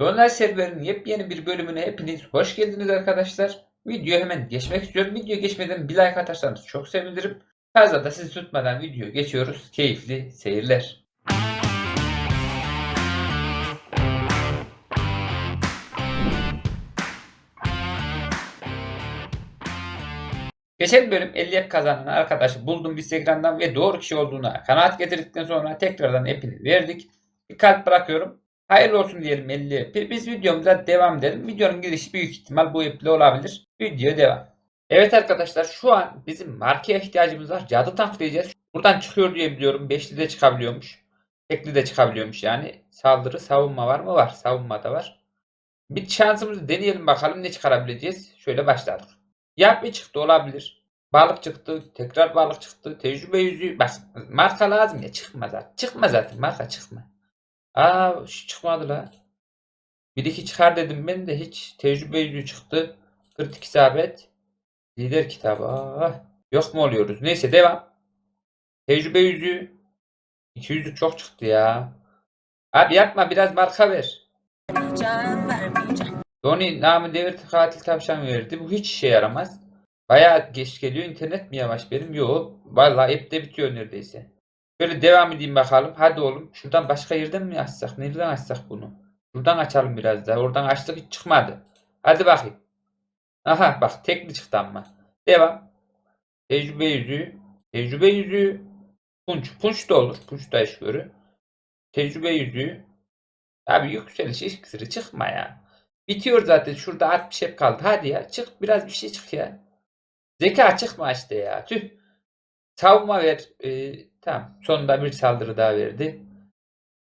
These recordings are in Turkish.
Donlar serverinin yepyeni bir bölümüne hepiniz hoş geldiniz arkadaşlar. Videoya hemen geçmek istiyorum. Video geçmeden bir like atarsanız çok sevinirim. Fazla da sizi tutmadan video geçiyoruz. Keyifli seyirler. Geçen bölüm 50 app kazanan arkadaşı buldum Instagram'dan ve doğru kişi olduğuna kanaat getirdikten sonra tekrardan app'ini verdik. Bir kalp bırakıyorum. Hayırlı olsun diyelim 50 app'i. Biz videomuza devam edelim. Videonun girişi büyük ihtimal bu app'le olabilir. Video devam. Evet arkadaşlar şu an bizim markaya ihtiyacımız var. Cadı tanklayacağız. Buradan çıkıyor diye biliyorum. Beşli de çıkabiliyormuş. Tekli de çıkabiliyormuş yani. Saldırı savunma var mı? Var. Savunma da var. Bir şansımızı deneyelim bakalım ne çıkarabileceğiz. Şöyle başladık. Yap bir çıktı olabilir. Balık çıktı. Tekrar balık çıktı. Tecrübe yüzüğü. Bak marka lazım ya. Çıkmaz zaten. Çıkma zaten. Marka çıkma. Aa şu çıkmadı la. Bir iki çıkar dedim ben de hiç. Tecrübe yüzüğü çıktı. Kritik isabet. Lider kitabı. Aa, yok mu oluyoruz? Neyse devam. Tecrübe yüzüğü. 200'lük çok çıktı ya. Abi yapma biraz marka ver. Vermeyeceğim, vermeyeceğim. Donnie namı devir katil tavşan verdi. Bu hiç işe yaramaz. Bayağı geç geliyor. İnternet mi yavaş benim? Yok. Vallahi app'te bitiyor neredeyse. Şöyle devam edeyim bakalım. Hadi oğlum. Şuradan başka yerden mi açsak? Nereden açsak bunu? Buradan açalım biraz daha. Oradan açtık hiç çıkmadı. Hadi bakayım. Aha bak tekli çıktı ama. Devam. Tecrübe yüzüğü. Tecrübe yüzüğü. Punç. Punç da olur. Punç da iş görür. Tecrübe yüzüğü. Abi yükseliş iksiri çıkma ya. Bitiyor zaten. Şurada 60 hep kaldı. Hadi ya. Çık biraz bir şey çık ya. Zeka çıkma işte ya. Tüh. Savunma ver. Ee, tamam. Sonunda bir saldırı daha verdi.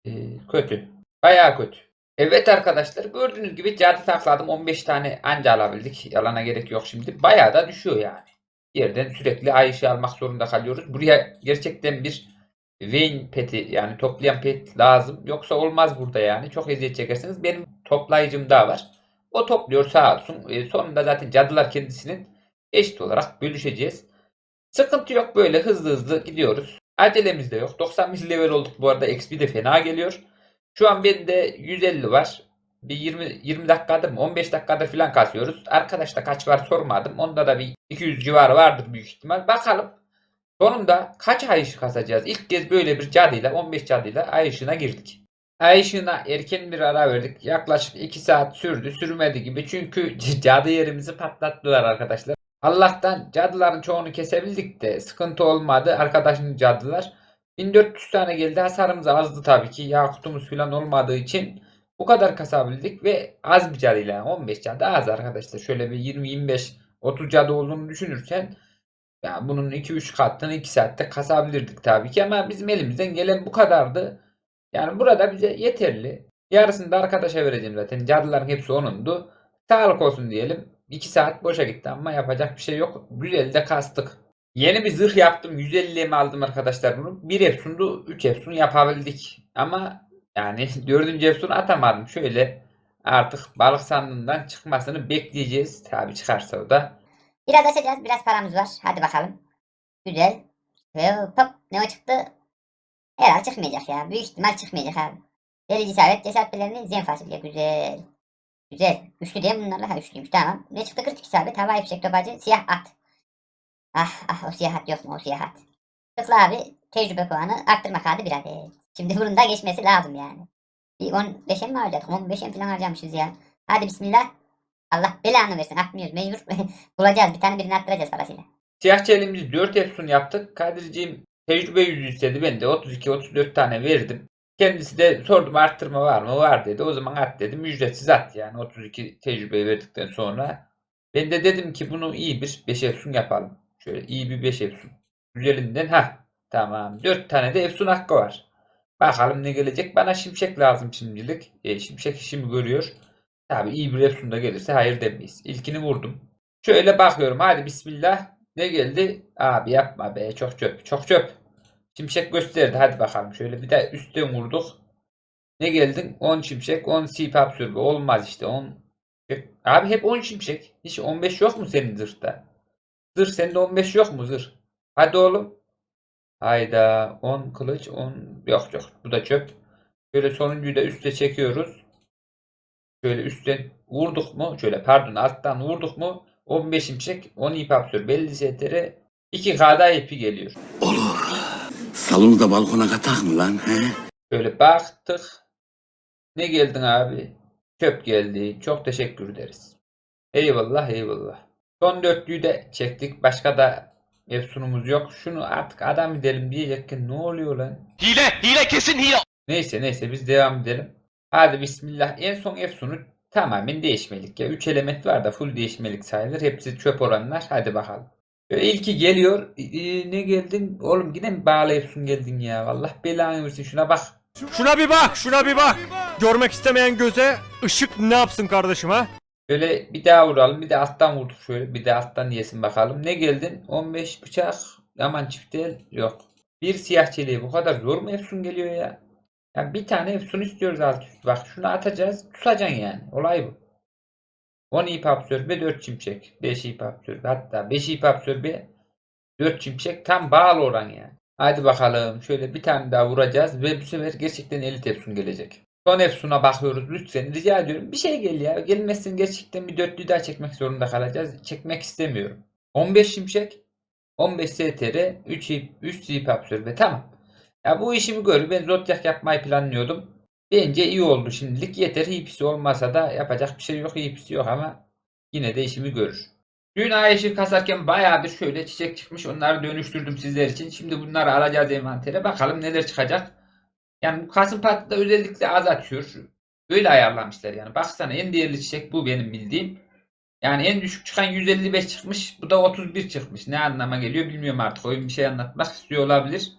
Ee, kötü. Bayağı kötü. Evet arkadaşlar gördüğünüz gibi cadı takladım. 15 tane anca alabildik. Yalana gerek yok şimdi. Bayağı da düşüyor yani. Yerden sürekli ay ışığı almak zorunda kalıyoruz. Buraya gerçekten bir Wayne peti yani toplayan pet lazım. Yoksa olmaz burada yani. Çok eziyet çekersiniz. Benim toplayıcım daha var. O topluyor sağ olsun. E, sonunda zaten cadılar kendisinin eşit olarak bölüşeceğiz. Sıkıntı yok böyle hızlı hızlı gidiyoruz. Acelemiz de yok. 91 level olduk bu arada. XP de fena geliyor. Şu an bende 150 var. Bir 20 20 dakikadır mı 15 dakikadır falan kasıyoruz. Arkadaşta kaç var sormadım. Onda da bir 200 civarı vardır büyük ihtimal. Bakalım. Sonunda kaç ay ışığı kasacağız? İlk kez böyle bir cadıyla 15 cadıyla ay ışığına girdik. Ay ışığına erken bir ara verdik. Yaklaşık 2 saat sürdü. Sürmedi gibi. Çünkü cadı yerimizi patlattılar arkadaşlar. Allah'tan cadıların çoğunu kesebildik de sıkıntı olmadı. Arkadaşın cadılar. 1400 tane geldi. Hasarımız azdı tabii ki. Yakutumuz falan olmadığı için bu kadar kasabildik ve az bir cadıyla 15 cadı az arkadaşlar. Şöyle bir 20-25 30 cadı olduğunu düşünürsen ya bunun 2-3 katını 2 saatte kasabilirdik tabii ki ama bizim elimizden gelen bu kadardı. Yani burada bize yeterli. Yarısını da arkadaşa vereceğim zaten. Cadıların hepsi onundu. Sağlık olsun diyelim. 2 saat boşa gitti ama yapacak bir şey yok. Güzel de kastık. Yeni bir zırh yaptım. 150'ye mi aldım arkadaşlar bunu? 1 efsundu 3 efsun yapabildik. Ama yani 4. efsunu atamadım. Şöyle artık balık sandığından çıkmasını bekleyeceğiz. Tabii çıkarsa o da. Biraz açacağız. Biraz paramız var. Hadi bakalım. Güzel. Hop ne o çıktı? Herhalde çıkmayacak ya. Büyük ihtimal çıkmayacak abi. Delici isabet, cesaret pelerini, zen fasulye. Güzel. Güzel. Üçlü diye mi bunlarla? Ha üçlüymüş tamam. Ne çıktı? Kritik isabet, hava fişek topacı, siyah at. Ah ah o siyah at yok mu o siyah at. Tıkla abi. Tecrübe puanı arttırma kağıdı bir. Şimdi bunun da geçmesi lazım yani. Bir 15'e mi harcadık? 15'e falan harcamışız ya. Hadi bismillah. Allah belanı versin. Atmıyoruz mecbur. Bulacağız. Bir tane birini attıracağız parasıyla. Siyah çelimizi 4 efsun yaptık. Kadir'ciğim tecrübe yüzü istedi. Ben de 32-34 tane verdim. Kendisi de sordum arttırma var mı? Var dedi. O zaman at dedim. Ücretsiz at yani 32 tecrübe verdikten sonra. Ben de dedim ki bunu iyi bir 5 efsun yapalım. Şöyle iyi bir 5 efsun. Güzelinden ha tamam 4 tane de efsun hakkı var. Bakalım ne gelecek. Bana şimşek lazım şimdilik. E, şimşek işimi görüyor. Tabi iyi bir efsun da gelirse hayır demeyiz. İlkini vurdum. Şöyle bakıyorum. Hadi bismillah. Ne geldi? Abi yapma be. Çok çöp. Çok çöp. Şimşek gösterdi. Hadi bakalım. Şöyle bir de üstten vurduk. Ne geldin? 10 şimşek. 10 sipap sürbe. Olmaz işte. 10 Abi hep 10 şimşek. Hiç 15 yok mu senin zırhta? Zırh sende 15 yok mu zırh? Hadi oğlum. Hayda. 10 kılıç. 10 yok yok. Bu da çöp. Böyle sonuncuyu da üste çekiyoruz. Şöyle üstten vurduk mu? Şöyle pardon alttan vurduk mu? 15 imçek 10 ip absür belli setlere 2K'da ipi geliyor. Olur. Salonu da balkona katak mı lan he? Şöyle baktık. Ne geldin abi? Çöp geldi. Çok teşekkür ederiz. Eyvallah eyvallah. Son dörtlüyü de çektik. Başka da efsunumuz yok. Şunu artık adam edelim diyecekken ne oluyor lan? Hile, hile kesin hile. Neyse neyse biz devam edelim. Hadi bismillah. En son efsunu tamamen değişmelik ya. 3 element var da full değişmelik sayılır. Hepsi çöp oranlar. Hadi bakalım. Şöyle ilki geliyor. Ee, ne geldin? Oğlum yine mi bağlı efsun geldin ya? Allah belanı versin şuna bak. Şuna bir bak, şuna bir bak. Görmek istemeyen göze ışık ne yapsın kardeşim ha? Şöyle bir daha vuralım. Bir de alttan vurduk şöyle. Bir de alttan yesin bakalım. Ne geldin? 15 bıçak. Aman çift el. Yok. Bir siyah çeliğe bu kadar zor mu efsun geliyor ya? Ya bir tane efsun istiyoruz alt üst. Bak şunu atacağız. Tutacaksın yani. Olay bu. 10 ip absorbe 4 çimçek. 5 ip absorbe. Hatta 5 ip absorbe 4 çimçek. Tam bağlı oran yani. Hadi bakalım. Şöyle bir tane daha vuracağız. Ve bu sefer gerçekten elit efsun gelecek. Son Efsun'a bakıyoruz lütfen rica ediyorum. Bir şey gel ya. Gelmezsin gerçekten bir dörtlü daha çekmek zorunda kalacağız. Çekmek istemiyorum. 15 şimşek. 15 STR. 3 ip, 3 zip absorbe. Tamam. Ya bu işimi gör. Ben zodyak yapmayı planlıyordum. Bence iyi oldu şimdilik. Yeter hipsi olmasa da yapacak bir şey yok. Hipsi yok ama yine de işimi görür. Dün ay ışığı kasarken bayağı bir şöyle çiçek çıkmış. Onları dönüştürdüm sizler için. Şimdi bunları alacağız envantere. Bakalım neler çıkacak. Yani bu Kasım Parti'de özellikle az atıyor. Öyle ayarlamışlar yani. Baksana en değerli çiçek bu benim bildiğim. Yani en düşük çıkan 155 çıkmış. Bu da 31 çıkmış. Ne anlama geliyor bilmiyorum artık. Oyun bir şey anlatmak istiyor olabilir.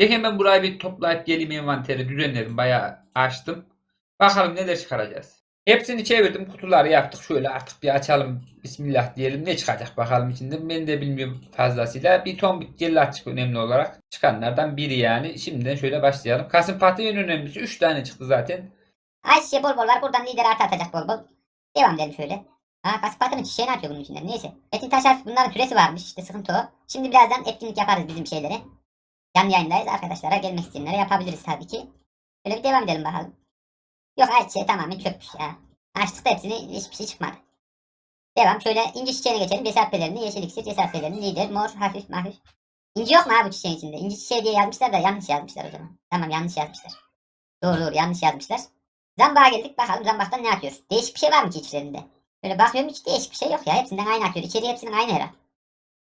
Peki ben burayı bir toplayıp geleyim envanteri düzenledim. Bayağı açtım. Bakalım neler çıkaracağız. Hepsini çevirdim. Kutuları yaptık. Şöyle artık bir açalım. Bismillah diyelim. Ne çıkacak bakalım içinde. Ben de bilmiyorum fazlasıyla. Bir ton bitkiyle açık önemli olarak. Çıkanlardan biri yani. Şimdiden şöyle başlayalım. Kasım Fatih en önemlisi. 3 tane çıktı zaten. Ayşe bol bol var. Buradan lider artı atacak bol bol. Devam edelim şöyle. Ha Kasımpatı'nın çiçeğini atıyor bunun içinden. Neyse. Metin Taşar bunların süresi varmış. İşte sıkıntı o. Şimdi birazdan etkinlik yaparız bizim şeylere. Canlı yayındayız. Arkadaşlara gelmek isteyenlere yapabiliriz tabii ki. Şöyle bir devam edelim bakalım. Yok Ayşe tamamen çökmüş ya. Açtık da hepsini hiçbir şey çıkmadı. Devam. Şöyle inci çiçeğine geçelim. Cesaretlerini, yeşil iksir, cesaretlerini, lider, mor, hafif, hafif. İnci yok mu abi bu çiçeğin içinde? İnci çiçeği diye yazmışlar da yanlış yazmışlar o zaman. Tamam yanlış yazmışlar. Doğru doğru yanlış yazmışlar. Zambağa geldik bakalım zambaktan ne atıyor? Değişik bir şey var mı ki içlerinde? Böyle bakıyorum hiç değişik bir şey yok ya. Hepsinden aynı atıyor. İçeriği hepsinin aynı herhalde.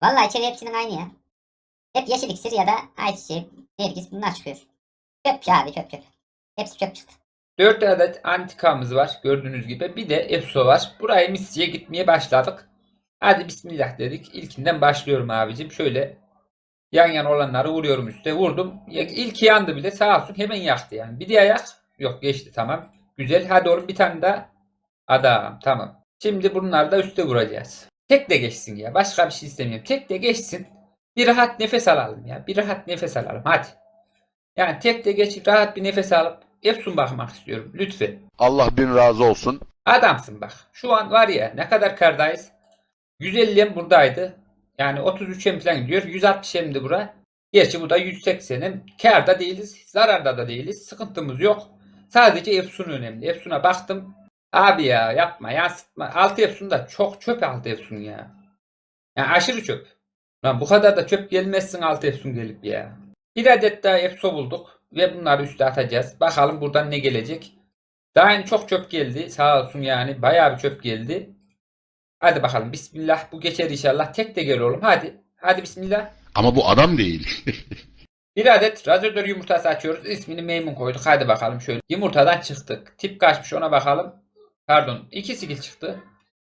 Vallahi içeriği hepsinin aynı ya. Hep yeşil iksir ya da ayçiçeği, nergis bunlar çıkıyor. Çöp abi çöp çöp. Hepsi çöp çıktı. 4 adet antikamız var gördüğünüz gibi. Bir de EFSO var. Buraya missiye gitmeye başladık. Hadi bismillah dedik. İlkinden başlıyorum abicim. Şöyle yan yana olanları vuruyorum üste. Vurdum. İlki yandı bile sağ olsun hemen yaktı yani. Bir diğer yak. Yok geçti tamam. Güzel. Hadi oğlum bir tane daha. Adam tamam. Şimdi bunları da üste vuracağız. Tek de geçsin ya. Başka bir şey istemiyorum. Tek de geçsin. Bir rahat nefes alalım ya. Bir rahat nefes alalım. Hadi. Yani tek de geçip rahat bir nefes alıp Efsun bakmak istiyorum. Lütfen. Allah bin razı olsun. Adamsın bak. Şu an var ya ne kadar kardayız. 150'm buradaydı. Yani 33'em falan gidiyor. 160'em de bura. Gerçi bu da 180'im. Karda değiliz. Zararda da değiliz. Sıkıntımız yok. Sadece Efsun önemli. Efsun'a baktım. Abi ya yapma yansıtma. 6 Efsun da çok çöp 6 Efsun ya. Yani aşırı çöp. Lan bu kadar da çöp gelmezsin 6 Efsun gelip ya. Bir adet daha Efso bulduk. Ve bunları üste atacağız. Bakalım buradan ne gelecek. Daha önce çok çöp geldi. Sağ olsun yani. Bayağı bir çöp geldi. Hadi bakalım. Bismillah. Bu geçer inşallah. Tek de gel oğlum. Hadi. Hadi bismillah. Ama bu adam değil. Bir adet radyatör yumurtası açıyoruz. İsmini Meymun koyduk. Hadi bakalım şöyle. Yumurtadan çıktık. Tip kaçmış ona bakalım. Pardon. 2 skill çıktı.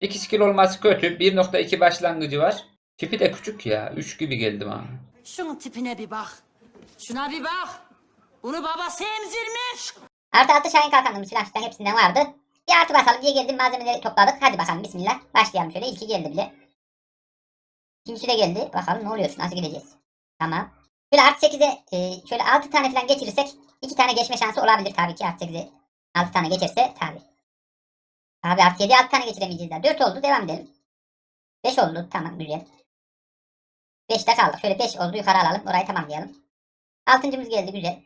2 skill olması kötü. 1.2 başlangıcı var. Tipi de küçük ya. 3 gibi geldi bana. Şunun tipine bir bak. Şuna bir bak. Bunu babası emzirmiş. Artı altı Şahin kalkanımız filan fistan hepsinden vardı. Bir artı basalım diye geldim malzemeleri topladık. Hadi bakalım bismillah. Başlayalım şöyle. İlki geldi bile. İkincisi de geldi. Bakalım ne oluyor? Nasıl gideceğiz? Tamam. Şöyle artı 8'e e, şöyle 6 tane falan geçirirsek 2 tane geçme şansı olabilir tabii ki. Artı 8'e 6 tane geçerse tabii. Abi artı 7 6 tane geçiremeyeceğiz daha. 4 oldu. Devam edelim. 5 oldu. Tamam güzel. 5'te kaldık. Şöyle 5 oldu. Yukarı alalım. Orayı tamamlayalım. Altıncımız geldi. Güzel.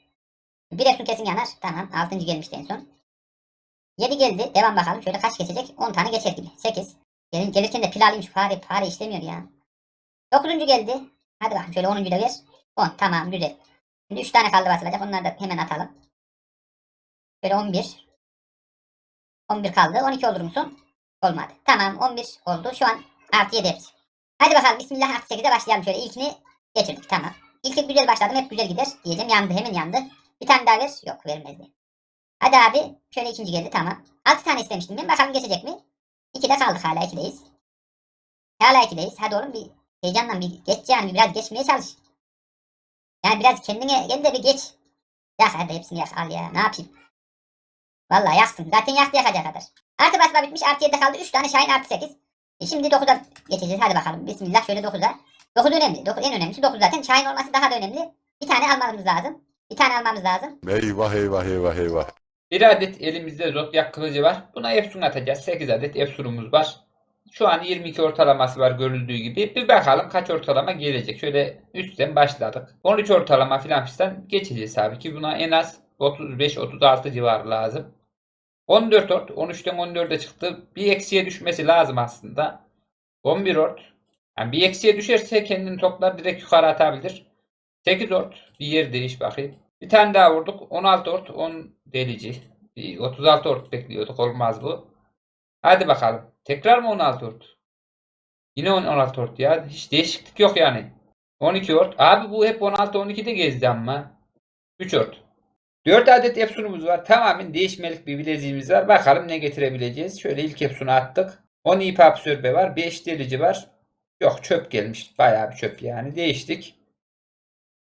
Bir efsun kesin yanar. Tamam. Altıncı gelmişti en son. 7 geldi. Devam bakalım. Şöyle kaç geçecek? 10 tane geçer gibi. 8. Gelin, gelirken de pil alayım şu fare. Fare işlemiyor ya. 9. geldi. Hadi bakalım şöyle 10. da ver. 10 tamam güzel. Şimdi 3 tane kaldı basılacak. Onları da hemen atalım. Şöyle 11. 11 kaldı. 12 olur musun? Olmadı. Tamam 11 oldu. Şu an artı 7 hepsi. Hadi bakalım bismillah artı 8'e başlayalım şöyle. İlkini geçirdik tamam. İlki güzel başladım hep güzel gider diyeceğim. Yandı hemen yandı. Bir tane daha ver. Yok vermedi. Hadi abi şöyle ikinci geldi tamam. 6 tane istemiştim ben. Bakalım geçecek mi? 2'de kaldık hala 2'deyiz. Hala 2'deyiz. Hadi oğlum bir heyecanla bir geç yani bir biraz geçmeye çalış. Yani biraz kendine gel de bir geç. Yak hadi hepsini yak al ya ne yapayım. Vallahi yaksın. Zaten yaktı yakacak kadar. Artı basma bitmiş. Artı 7'de kaldı. 3 tane Şahin artı 8. E şimdi 9'a geçeceğiz. Hadi bakalım. Bismillah şöyle 9'a. 9 önemli. 9 en önemlisi 9 zaten. Şahin olması daha da önemli. Bir tane almamız lazım. Bir tane almamız lazım. Eyvah eyvah eyvah eyvah. Bir adet elimizde zodyak kılıcı var. Buna Epson atacağız. 8 adet Epson'umuz var. Şu an 22 ortalaması var görüldüğü gibi. Bir bakalım kaç ortalama gelecek. Şöyle üstten başladık. 13 ortalama filan fistan geçeceğiz tabii ki. Buna en az 35-36 civarı lazım. 14 ort. 13'ten 14'e çıktı. Bir eksiye düşmesi lazım aslında. 11 ort. Yani bir eksiye düşerse kendini toplar direkt yukarı atabilir. 8 ort. Bir yer değiş bakayım. Bir tane daha vurduk. 16 ort. 10 delici. Bir 36 ort bekliyorduk. Olmaz bu. Hadi bakalım. Tekrar mı 16 ort? Yine 16 ort ya. Hiç değişiklik yok yani. 12 ort. Abi bu hep 16-12'de gezdi ama. 3 ort. 4 adet Epson'umuz var. Tamamen değişmelik bir bileziğimiz var. Bakalım ne getirebileceğiz. Şöyle ilk Epson'u attık. 10 ip absorbe var. 5 delici var. Yok çöp gelmiş. Bayağı bir çöp yani. Değiştik.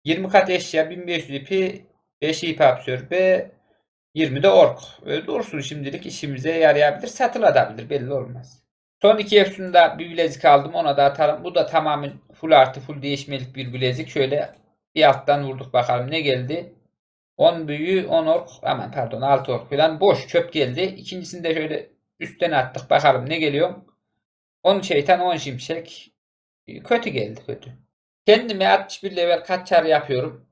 20 kat eşya 1500 ipi 5 ip absorbe 20 de ork. Öyle dursun şimdilik işimize yarayabilir. Satılabilir belli olmaz. Son iki Epson'da bir bilezik aldım. Ona da atarım. Bu da tamamen full artı full değişmelik bir bilezik. Şöyle bir alttan vurduk bakalım ne geldi. 10 büyü 10 ork aman pardon 6 ork falan boş çöp geldi. İkincisini de şöyle üstten attık bakalım ne geliyor. 10 şeytan 10 şimşek. Kötü geldi kötü. Kendime 61 level kaç çar yapıyorum.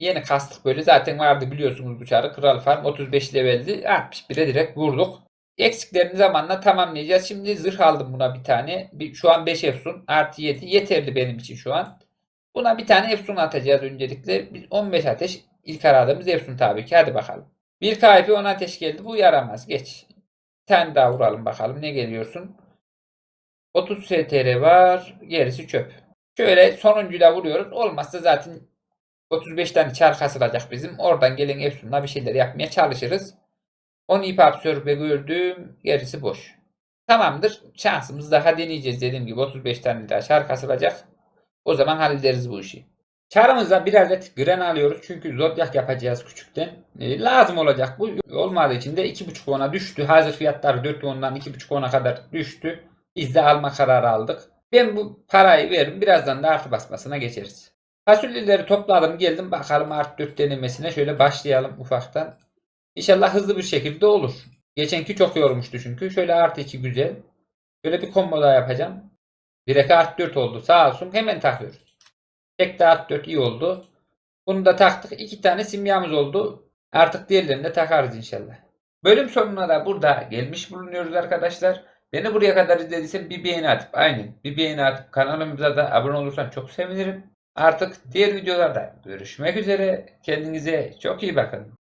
Yeni kastık böyle zaten vardı biliyorsunuz bu çarı. Kral Farm 35 leveldi. 61'e direkt vurduk. Eksiklerini zamanla tamamlayacağız. Şimdi zırh aldım buna bir tane. Bir, şu an 5 Efsun artı 7 yeterli benim için şu an. Buna bir tane Efsun atacağız öncelikle. Biz 15 ateş ilk aradığımız Efsun tabii ki. Hadi bakalım. Bir KP 10 ateş geldi. Bu yaramaz. Geç. Tane daha vuralım bakalım. Ne geliyorsun? 30 STR var. Gerisi çöp. Şöyle sonuncuyu vuruyoruz. Olmazsa zaten 35 tane çar kasılacak bizim. Oradan gelen Efsun'la bir şeyler yapmaya çalışırız. 10 ip absorbe gördüm. Gerisi boş. Tamamdır. Şansımız daha deneyeceğiz dediğim gibi 35 tane daha çar kasılacak. O zaman hallederiz bu işi. Çarımıza bir adet gren alıyoruz. Çünkü zodyak yapacağız küçükten. E, lazım olacak bu. Olmadığı için de 2.5 ona düştü. Hazır fiyatlar 4 ondan 2.5 ona kadar düştü. Biz de alma kararı aldık. Ben bu parayı veririm. Birazdan da artı basmasına geçeriz. Fasulyeleri topladım geldim. Bakalım artı 4 denemesine şöyle başlayalım ufaktan. İnşallah hızlı bir şekilde olur. Geçenki çok yormuştu çünkü. Şöyle artı 2 güzel. Şöyle bir combo daha yapacağım. Bir eka artı 4 oldu. Sağ olsun hemen takıyoruz. Tek de artı 4 iyi oldu. Bunu da taktık. İki tane simyamız oldu. Artık diğerlerini de takarız inşallah. Bölüm sonuna da burada gelmiş bulunuyoruz arkadaşlar. Beni buraya kadar izlediysen bir beğeni atıp aynen bir beğeni atıp kanalımıza da abone olursan çok sevinirim. Artık diğer videolarda görüşmek üzere. Kendinize çok iyi bakın.